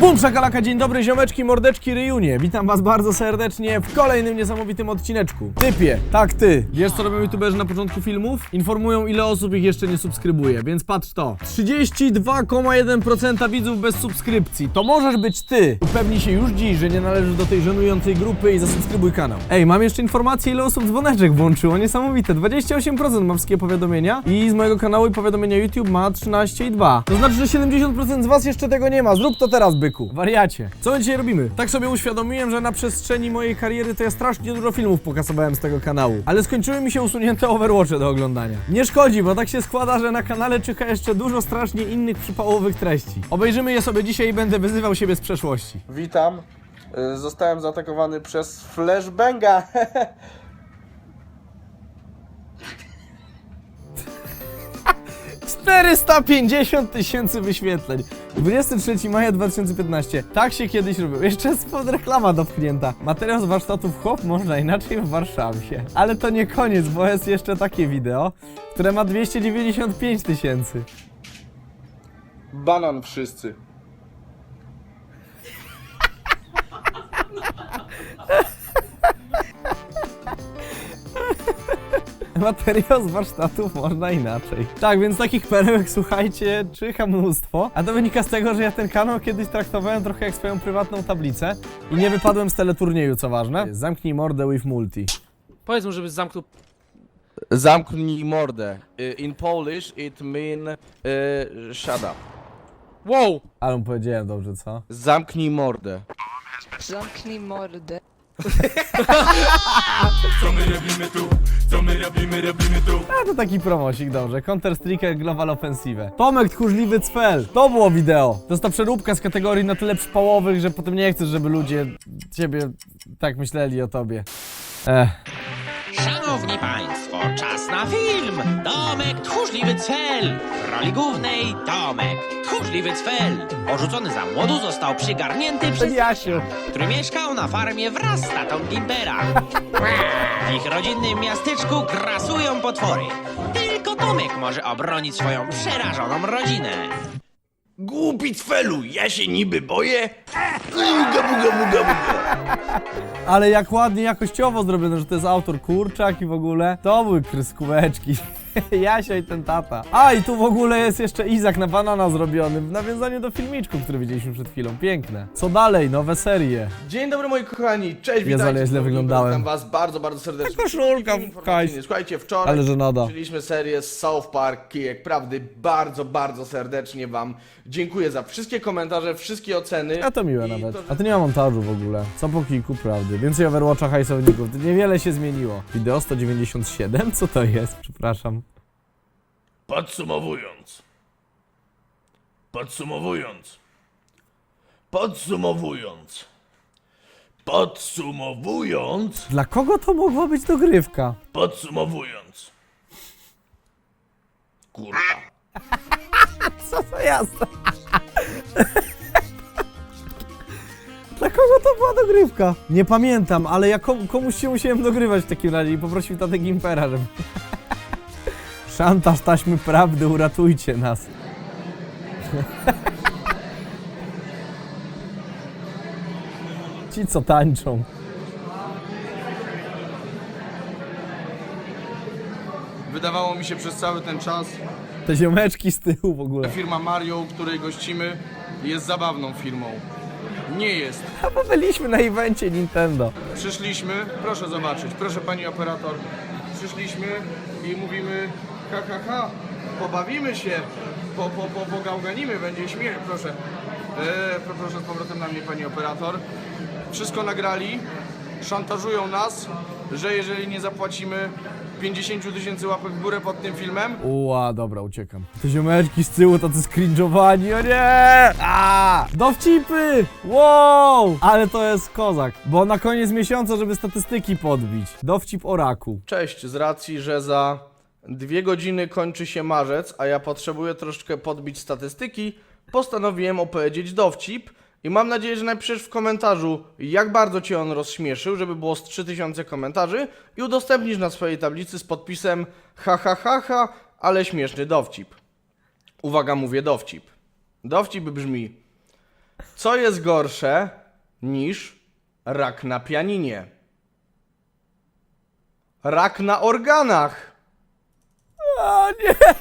Bum, szakalaka, dzień dobry, ziomeczki, mordeczki, ryjunie. Witam was bardzo serdecznie w kolejnym niesamowitym odcineczku. Typie, tak ty. Wiesz co robią youtuberzy na początku filmów? Informują ile osób ich jeszcze nie subskrybuje, więc patrz to. 32,1% widzów bez subskrypcji. To możesz być ty. Upewnij się już dziś, że nie należysz do tej żenującej grupy i zasubskrybuj kanał. Ej, mam jeszcze informację ile osób dzwoneczek włączyło, niesamowite. 28% ma wszystkie powiadomienia i z mojego kanału i powiadomienia YouTube ma 13,2. To znaczy, że 70% z was jeszcze tego nie ma. Zrób to teraz, byku. Wariacie. Co my dzisiaj robimy? Tak sobie uświadomiłem, że na przestrzeni mojej kariery to ja strasznie dużo filmów pokasowałem z tego kanału. Ale skończyły mi się usunięte Overwatche do oglądania. Nie szkodzi, bo tak się składa, że na kanale czyha jeszcze dużo strasznie innych przypałowych treści. Obejrzymy je sobie dzisiaj i będę wyzywał siebie z przeszłości. Witam. Y, Zostałem zaatakowany przez flashbanga. 450 tysięcy wyświetleń. 23 maja 2015. Tak się kiedyś robiło. Jeszcze jest pod reklama dopchnięta. Materiał z warsztatów chłop można inaczej w Warszawie. Ale to nie koniec, bo jest jeszcze takie wideo, które ma 295 tysięcy. Banan wszyscy. Materiał z warsztatów można inaczej. Tak, więc takich perełek, słuchajcie, czyha mnóstwo. A to wynika z tego, że ja ten kanał kiedyś traktowałem trochę jak swoją prywatną tablicę i nie wypadłem z teleturnieju, co ważne. Zamknij mordę with multi. Powiedz mu, żeby zamknął. Zamknij mordę. Y, In Polish it mean y, shut up. Wow! Ale mu powiedziałem dobrze, co? Zamknij mordę. Zamknij mordę. A to taki promosik, dobrze. Counter Strike Global Offensive. Tomek Tchórzliwy Cfel. To było wideo. To jest ta przeróbka z kategorii na tyle przypałowych, że potem nie chcesz, żeby ludzie ciebie tak myśleli o tobie. Ech. Szanowni Państwo, czas na film! Domek Tchórzliwy Cfel! W roli głównej Domek Tchórzliwy Cfel! Porzucony za młodu został przygarnięty przez Jasiu. który mieszkał na farmie wraz z tatą Gimpera. W ich rodzinnym miasteczku grasują potwory. Tylko Tomek może obronić swoją przerażoną rodzinę. Głupi cfelu, ja się niby boję. Uga, buga, buga, buga. Ale jak ładnie jakościowo zrobione, że to jest autor kurczak i w ogóle. To były kreskóweczki. Jasia i ten tata. A i tu w ogóle jest jeszcze Izak na banana zrobiony w nawiązaniu do filmiczku, który widzieliśmy przed chwilą. Piękne. Co dalej? Nowe serie. Dzień dobry moi kochani, cześć, Jezu, witajcie. ale źle Znowu wyglądałem. Witam was bardzo, bardzo serdecznie. Ta koszulka Film informacyjny. Słuchajcie, wczoraj Ale żenada. Zaczęliśmy serię z South Park Kijek Prawdy. Bardzo, bardzo serdecznie wam dziękuję za wszystkie komentarze, wszystkie oceny. A to miłe I nawet. to, że- A to nie ma montażu w ogóle. Co po kilku prawdy. Więcej Overwatcha hajsowników. Niewiele się zmieniło. Wideo 197? Co to jest? Przepraszam. Podsumowując. Podsumowując. Podsumowując. Podsumowując. Dla kogo to mogła być dogrywka? Podsumowując. Kurwa. Co to jasne? Dla kogo to była dogrywka? Nie pamiętam, ale ja kom, komuś się musiałem dogrywać w takim razie i poprosił tatę Gimpera, żeby... Szantaż taśmy prawdy, uratujcie nas. Ci co tańczą. Wydawało mi się przez cały ten czas, Te ziomeczki z tyłu w ogóle. firma Mario, u której gościmy, jest zabawną firmą. Nie jest. A bo byliśmy na evencie Nintendo. Przyszliśmy, proszę zobaczyć, proszę pani operator. Przyszliśmy i mówimy, ha, ha, ha, pobawimy się, po, po, po, pogałganimy, będzie śmiech, proszę. Pro- proszę z powrotem na mnie pani operator. Wszystko nagrali, szantażują nas, że jeżeli nie zapłacimy 50 tysięcy łapek w górę pod tym filmem, Ła, dobra, uciekam. Te ziomeczki z tyłu, tacy skrinżowani, o nie! A! Dowcipy! Wow! Ale to jest kozak, bo na koniec miesiąca, żeby statystyki podbić. Dowcip o raku. Cześć, z racji, że za dwie godziny kończy się marzec, a ja potrzebuję troszeczkę podbić statystyki, postanowiłem opowiedzieć dowcip i mam nadzieję, że napiszesz w komentarzu, jak bardzo Cię on rozśmieszył, żeby było z 3000 komentarzy i udostępnisz na swojej tablicy z podpisem ha ha ha ha, ale śmieszny dowcip. Uwaga, mówię dowcip. Dowcip brzmi Co jest gorsze niż rak na pianinie? Rak na organach. A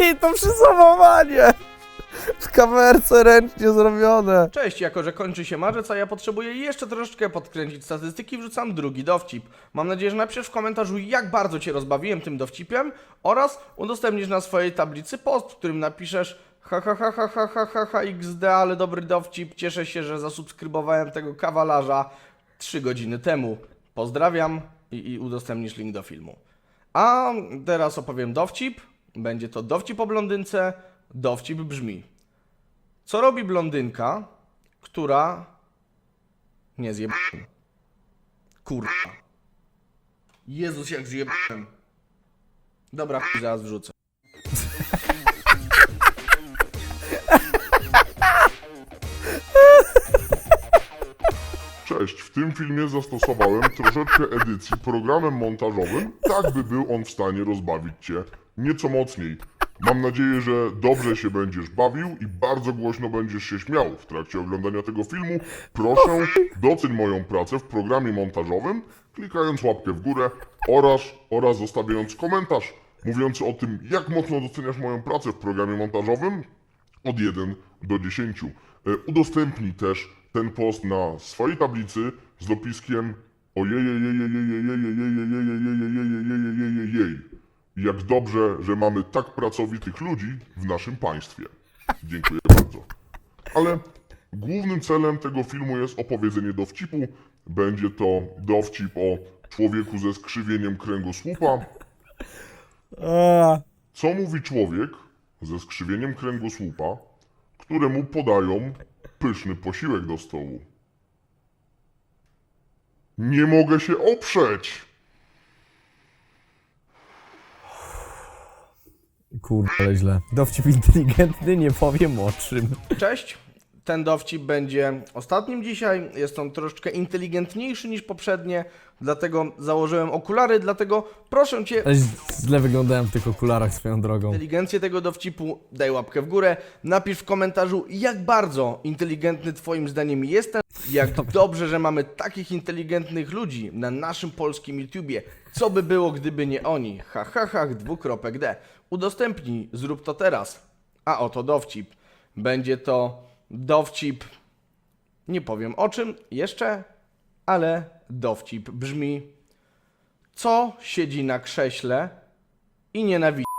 nie, to przyzamowanie! W kamerce ręcznie zrobione. Cześć, jako że kończy się marzec, a ja potrzebuję jeszcze troszeczkę podkręcić statystyki, wrzucam drugi dowcip. Mam nadzieję, że napiszesz w komentarzu, jak bardzo Cię rozbawiłem tym dowcipem oraz udostępnisz na swojej tablicy post, w którym napiszesz ha ha ha ha ha ha ha, ha xd, ale dobry dowcip, cieszę się, że zasubskrybowałem tego kawalarza 3 godziny temu. Pozdrawiam i, i udostępnisz link do filmu. A teraz opowiem dowcip, będzie to dowcip o blondynce. Dowcip brzmi. Co robi blondynka, która... Nie zjebałem. Kurwa. Jezus, jak zjebałem. Dobra, zaraz wrzucę. Cześć, w tym filmie zastosowałem troszeczkę edycji programem montażowym, tak by był on w stanie rozbawić Cię nieco mocniej. Mam nadzieję, że dobrze się będziesz bawił i bardzo głośno będziesz się śmiał w trakcie oglądania tego filmu. Proszę, doceń moją pracę w programie montażowym, klikając łapkę w górę oraz, oraz zostawiając komentarz mówiący o tym, jak mocno doceniasz moją pracę w programie montażowym, od 1 do 10. E, Udostępnij też ten post na swojej tablicy z dopiskiem jak dobrze, że mamy tak pracowitych ludzi w naszym państwie. Dziękuję bardzo. Ale głównym celem tego filmu jest opowiedzenie dowcipu. Będzie to dowcip o człowieku ze skrzywieniem kręgosłupa. Co mówi człowiek ze skrzywieniem kręgosłupa, któremu podają pyszny posiłek do stołu? Nie mogę się oprzeć! Kurde, ale źle. Dowcip inteligentny, nie powiem o czym. Cześć. Ten dowcip będzie ostatnim dzisiaj. Jest on troszeczkę inteligentniejszy niż poprzednie, dlatego założyłem okulary, dlatego proszę Cię Ale źle wyglądałem w tych okularach swoją drogą. inteligencję tego dowcipu, daj łapkę w górę, napisz w komentarzu, jak bardzo inteligentny Twoim zdaniem jestem, jak dobrze, że mamy takich inteligentnych ludzi na naszym polskim YouTubie. Co by było, gdyby nie oni? Ha, ha, ha, dwukropek D. Udostępnij, zrób to teraz. A oto dowcip. Będzie to dowcip, nie powiem o czym jeszcze, ale dowcip brzmi, co siedzi na krześle i nienawidzi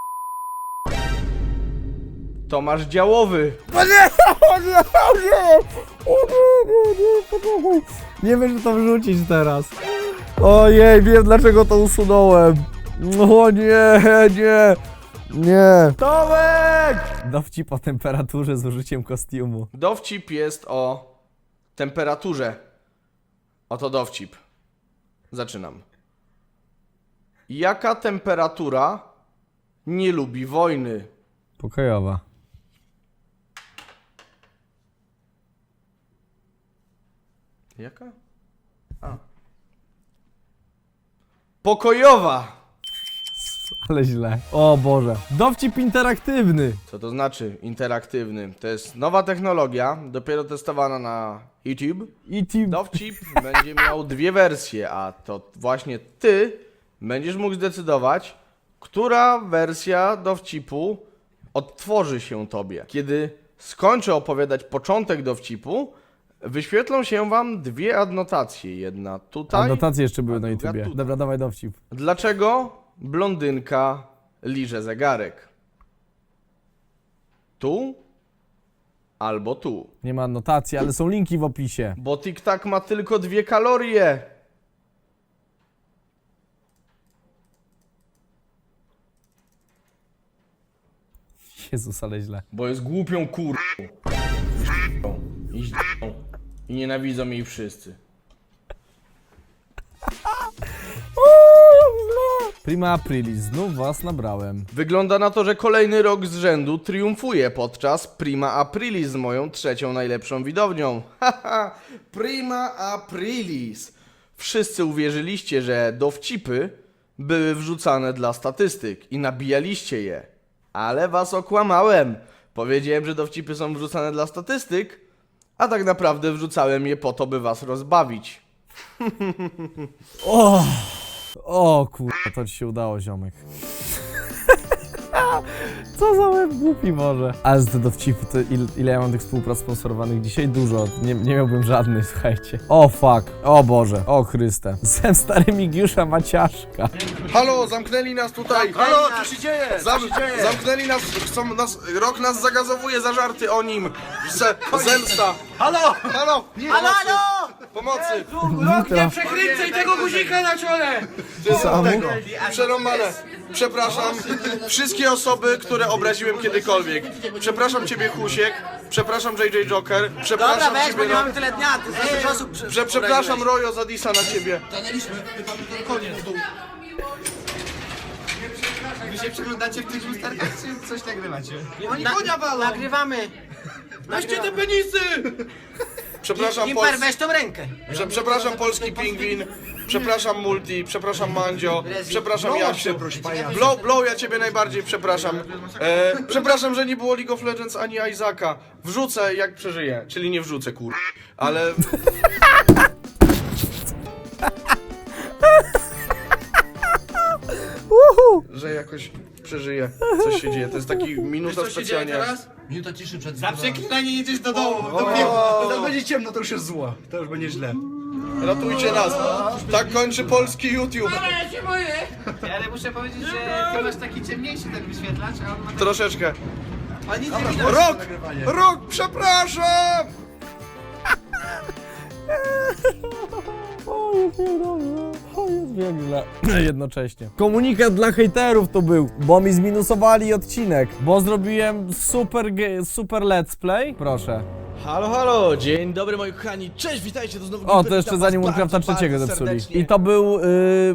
Tomasz Działowy. O nie! O nie! O nie! O nie, nie, nie. Nie wiem, czy to wrzucić teraz. Ojej, wiem dlaczego to usunąłem. O nie, nie, nie. Tomek! Dowcip o temperaturze z użyciem kostiumu. Dowcip jest o temperaturze. Oto dowcip. Zaczynam. Jaka temperatura nie lubi wojny? Pokojowa. Jaka? A. Pokojowa! Ale źle. O Boże. Dowcip interaktywny. Co to znaczy interaktywny? To jest nowa technologia, dopiero testowana na YouTube. I team. Dowcip będzie miał dwie wersje, a to właśnie ty będziesz mógł zdecydować, która wersja dowcipu odtworzy się tobie. Kiedy skończę opowiadać początek dowcipu, wyświetlą się wam dwie adnotacje. Jedna tutaj. Anotacje jeszcze były na druga YouTubie. tutaj. Dobra, dawaj dowcip. Dlaczego blondynka liże zegarek? Tu albo tu. Nie ma anotacji, ale są linki w opisie. Bo TikTok ma tylko dwie kalorie. Jezus, ale źle. Bo jest głupią kur... I źle. I nienawidzą jej wszyscy. Prima Aprilis, znów was nabrałem. Wygląda na to, że kolejny rok z rzędu triumfuje podczas Prima Aprilis z moją trzecią najlepszą widownią. Haha, Prima Aprilis. Wszyscy uwierzyliście, że dowcipy były wrzucane dla statystyk i nabijaliście je. Ale was okłamałem. Powiedziałem, że dowcipy są wrzucane dla statystyk, A tak naprawdę wrzucałem je po to, by was rozbawić. O, o kurwa, to ci się udało, ziomek. Co za łeb głupi może. Ale z te dowcipy, to ile, ile ja mam tych współprac sponsorowanych dzisiaj? Dużo. Nie, nie miałbym żadnej, słuchajcie. O fuck. O Boże. O Chryste. Zem stary Migiusza Maciaszka. Halo, zamknęli nas tutaj! Halo, co się dzieje? Zam, zamknęli nas, chcą nas, rok nas zagazowuje za żarty o nim. Z, zemsta. Halo! Halo! Halo, halo! Pomocy! Rok nie Przekręcaj tego guzika na czole! Samu? Przerąbane. Przepraszam wszystkie osoby, które obraziłem kiedykolwiek. Przepraszam ciebie Husiek, przepraszam JJ Joker, przepraszam ciebie Ro- tyle dnia, to jest dużo osób. Prze, przepraszam Royo za Disa na ciebie. Wy się przeglądacie w tych lusterkach, czy coś nagrywacie? Oni konia walą! Nagrywamy! Weźcie te penisy! Przepraszam, Imper, Pols- weź tą rękę! prze, przepraszam polski pingwin, przepraszam Multi, przepraszam Mandzio, przepraszam Jasiu. Blow, Blow, ja ciebie najbardziej przepraszam. E, przepraszam, że nie było League of Legends ani Isaaca. Wrzucę jak przeżyję, czyli nie wrzucę kur... Ale... że jakoś przeżyję, coś się dzieje. To jest taki minuta specjalnie. Minuta ciszy przed Za przeklinanie jedziesz do domu! To, nie, to będzie ciemno, to już jest zło. To już będzie źle. Ratujcie nas! Tak kończy polski YouTube. Ale muszę powiedzieć, że ty masz taki ciemniejszy ten wyświetlacz, a on ma... Troszeczkę. A nic nie widać. Rok! Rok, przepraszam! O, jest niedobrze. O, jest piękne. Jednocześnie. Komunikat dla hejterów to był, bo mi zminusowali odcinek, bo zrobiłem super, super let's play. Proszę. Halo, halo, dzień dobry moi kochani, cześć, witajcie, to znowu O, Gimper, to jeszcze witam zanim was Warcrafta bardzo, trzeciego bardzo zepsuli. serdecznie. I to był y,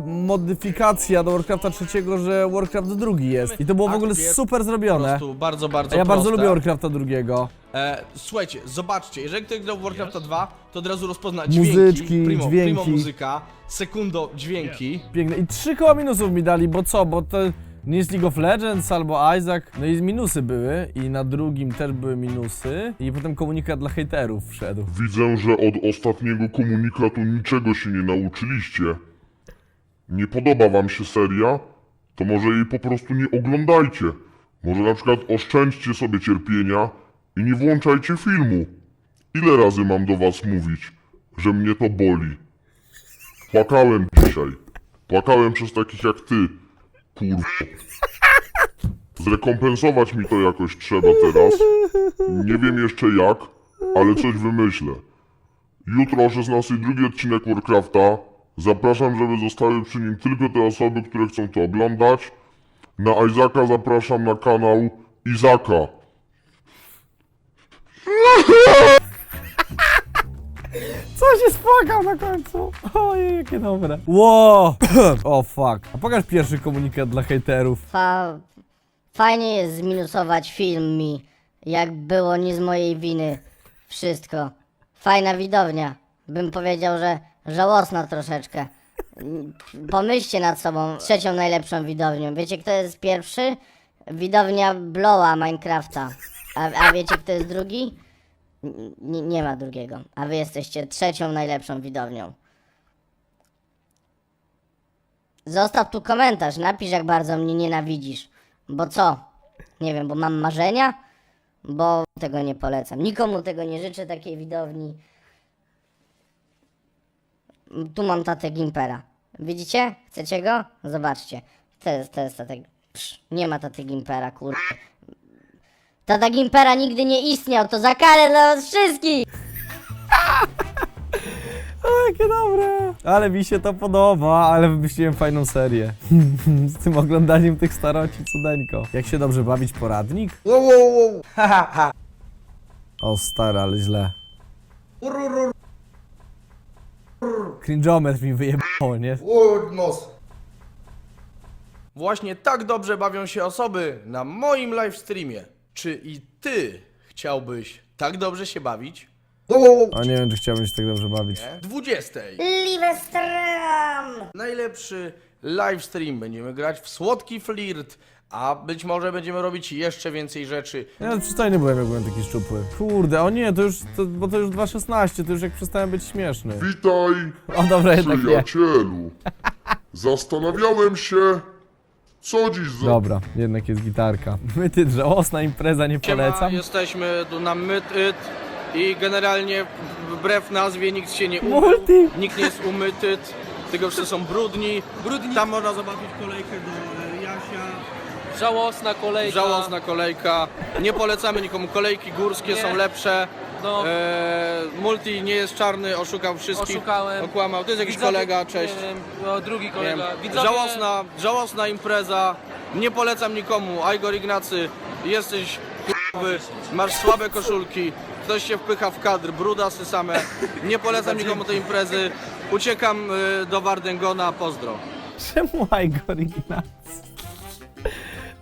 modyfikacja do Warcrafta trzeciego, że Warcraft drugi jest. I to było w Akt ogóle pierwszy, super Po zrobione. prostu bardzo, bardzo A ja bardzo proste. lubię Warcrafta drugiego. E, słuchajcie, zobaczcie, jeżeli ktoś grał w Warcrafta 2, to od razu rozpozna Muzyczki, dźwięki, primo, dźwięki. primo muzyka, sekundo dźwięki. Piękne. I trzy koła minusów mi dali, bo co? Bo to nie jest League of Legends albo Isaac. No i minusy były. I na drugim też były minusy. I potem komunikat dla hejterów wszedł. Widzę, że od ostatniego komunikatu niczego się nie nauczyliście. Nie podoba wam się seria? To może jej po prostu nie oglądajcie. Może na przykład oszczędźcie sobie cierpienia i nie włączajcie filmu. Ile razy mam do was mówić, że mnie to boli? Płakałem dzisiaj. Płakałem przez takich jak ty. Kurwa. Zrekompensować mi to jakoś trzeba teraz. Nie wiem jeszcze jak, ale coś wymyślę. Jutro o 16 drugi odcinek Warcrafta. Zapraszam, żeby zostały przy nim tylko te osoby, które chcą to oglądać. Na Izaka zapraszam na kanał Izaka. Się spłakał na końcu? Ojej, jakie dobre. Wow! o fuck. A pokaż pierwszy komunikat dla hejterów. Fa... Fajnie jest zminusować film mi, jak było nie z mojej winy. Wszystko. Fajna widownia. Bym powiedział, że żałosna troszeczkę. Pomyślcie nad sobą, trzecią najlepszą widownią. Wiecie kto jest pierwszy? Widownia Blowa Minecrafta. A, a wiecie kto jest drugi? N- nie ma drugiego. A wy jesteście trzecią najlepszą widownią. Zostaw tu komentarz, napisz jak bardzo mnie nienawidzisz. Bo co? Nie wiem, bo mam marzenia? Bo tego nie polecam. Nikomu tego nie życzę, takiej widowni. Tu mam tatę Gimpera. Widzicie? Chcecie go? Zobaczcie. To jest, to jest tatek... Psz, nie ma taty Gimpera, kurde. Tata Gimpera nigdy nie istniał, to za karę dla was wszystkich! O, jakie dobre. Ale mi się to podoba, ale wymyśliłem fajną serię. Z tym oglądaniem tych staroci cudeńko. Jak się dobrze bawić poradnik? Wow, wow, wow. O stary, ale źle. Cringeometr mi wyjebało, nie? O, nos. Właśnie tak dobrze bawią się osoby na moim livestreamie. Czy i ty chciałbyś tak dobrze się bawić? O nie wiem, czy chciałbym się tak dobrze bawić. 20. Liwestram! Najlepszy livestream. Będziemy grać w słodki flirt, A być może będziemy robić jeszcze więcej rzeczy. Ja przystojny byłem, jak byłem taki szczupły. Kurde, o nie, to już, to, bo to już 2.16, to już jak przestałem być śmieszny. Witaj, O dobra, jednak nie. przyjacielu. Zastanawiałem się, co dziś za... Dobra, jednak jest gitarka. Myty, żałosna impreza, nie Siema, polecam. jesteśmy tu na Myt-It i generalnie wbrew nazwie nikt się nie umył. Multi! Nikt nie jest umyty, tylko wszyscy są brudni. brudni. Tam można zobaczyć kolejkę do e, Jasia. Żałosna kolejka. Żałosna kolejka. Nie polecamy nikomu. Kolejki górskie Nie. są lepsze. No, E, multi nie jest czarny, oszukał wszystkich. Oszukałem. Okłamał. To jest jakiś widzowie- kolega, cześć. Nie wiem, no, drugi Nie kolega. wiem. Widzowie, Żałosna, żałosna impreza. Nie polecam nikomu. Igor Ignacy, jesteś k***wy, masz słabe koszulki. Ktoś się wpycha w kadr, brudasy same. Nie polecam nikomu tej imprezy. Uciekam y, do Wardęgona, pozdro. Czemu Igor Ignacy?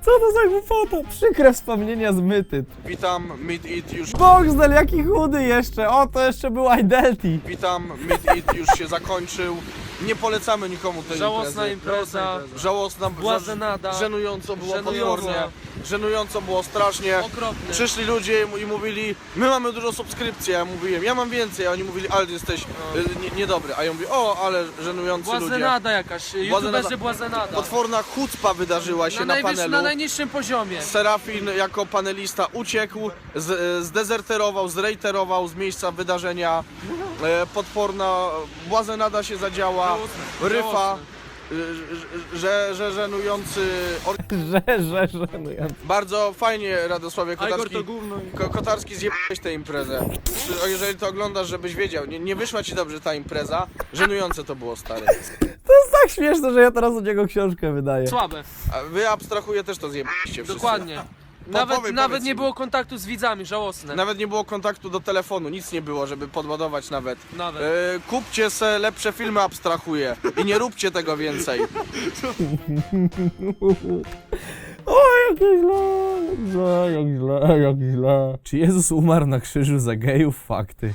Co to za głupota? Przykre wspomnienia z Myty. Witam, Meet It już, Boxdel, jaki chudy jeszcze! O, to jeszcze był Idelti. witam, Meet It już się zakończył. Nie polecamy nikomu tej Żałosna impreza. Żałosna, Błazenada. żenująco było Żenująco. potwornie. Żenująco było strasznie. Okropny. Przyszli ludzie i mówili, my mamy dużo subskrypcji, a ja mówiłem, ja mam więcej, a oni mówili, ale ty jesteś No. y, nie, niedobry. A ja mówię, o, ale żenujący ludzie. Błazenada jakaś. YouTuberzy błazenada. Potworna chucpa wydarzyła się Na, na, panelu. na najniższym poziomie. Serafin jako panelista uciekł, z, zdezerterował, zrejterował z miejsca wydarzenia. E, potworna błazenada się zadziała. Ryfa, y, że, że żenujący or... Że, że, żenujący. Bardzo fajnie Radosławie Kotarski, Ko Kotarski zjebałeś tę imprezę. Czy- o, Jeżeli to oglądasz, żebyś wiedział, nie, nie wyszła ci dobrze ta impreza. Żenujące to było stary. To jest tak śmieszne, że ja teraz od niego książkę wydaję. Słabe, A wy abstrahuję też to zjebaliście wszyscy. dokładnie. Nawet, powiedz nawet nie było kontaktu z widzami, żałosne. Nawet nie było kontaktu do telefonu, nic nie było, żeby podładować nawet. Nawet. E, kupcie se lepsze filmy abstrahuję i nie róbcie tego więcej. O, jak źle, jak źle, jak źle, jak źle. Czy Jezus umarł na krzyżu za gejów? Fakty.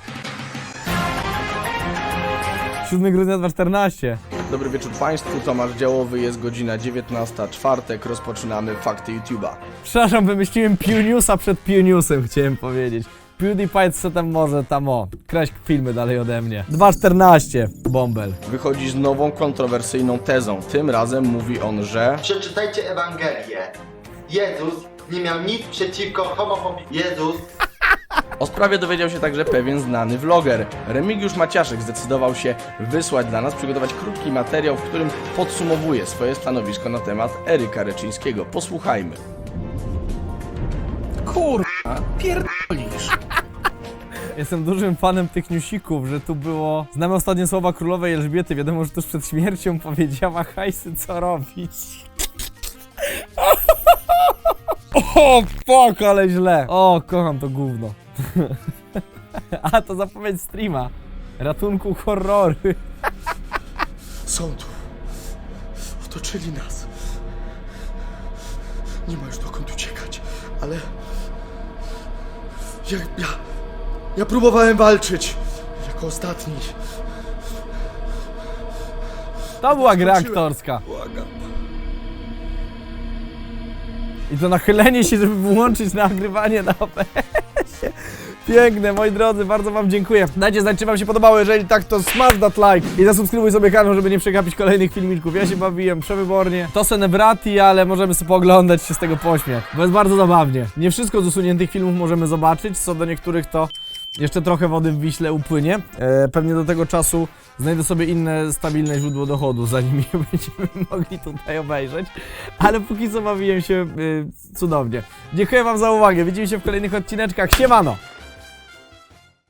7 grudnia 2014. Dobry wieczór Państwu, Tomasz Działowy, jest godzina 19, czwartek, rozpoczynamy Fakty YouTube'a. Przepraszam, wymyśliłem Pewniusa przed Pewniusem, chciałem powiedzieć. PewDiePie co tam może, tam o. Kraść filmy dalej ode mnie. 2.14, Bombel. Wychodzi z nową, kontrowersyjną tezą. Tym razem mówi on, że... Przeczytajcie Ewangelię. Jezus nie miał nic przeciwko homofobii. Jezus O sprawie dowiedział się także pewien znany vloger. Remigiusz Maciaszek zdecydował się wysłać dla nas, przygotować krótki materiał, w którym podsumowuje swoje stanowisko na temat Eryka Reczyńskiego. Posłuchajmy. Kurwa, pierdolisz. Jestem dużym fanem tych newsików, że tu było... Znamy ostatnie słowa królowej Elżbiety, wiadomo, że tuż przed śmiercią powiedziała hajsy, co robić. O, fuck, ale źle. O, kocham to gówno. A, to zapowiedź streama. Ratunku horrory. Są tu. Otoczyli nas. Nie ma już dokąd uciekać, ale. Ja. Ja, ja próbowałem walczyć. Jako ostatni. To była gra aktorska. Błagam. I to nachylenie się, żeby włączyć nagrywanie na Piękne, moi drodzy, bardzo wam dziękuję. Dajcie znać, czy wam się podobało, jeżeli tak, to smash that like i zasubskrybuj sobie kanał, żeby nie przegapić kolejnych filmiczków. Ja się bawiłem przewybornie. To se nebrati, ale możemy sobie pooglądać się z tego pośmiać, bo jest bardzo zabawnie. Nie wszystko z usuniętych filmów możemy zobaczyć, co do niektórych to jeszcze trochę wody w Wiśle upłynie. E, pewnie do tego czasu znajdę sobie inne stabilne źródło dochodu, zanim je będziemy mogli tutaj obejrzeć. Ale póki co bawiłem się y, cudownie. Dziękuję wam za uwagę. Widzimy się w kolejnych odcineczkach. Siemano!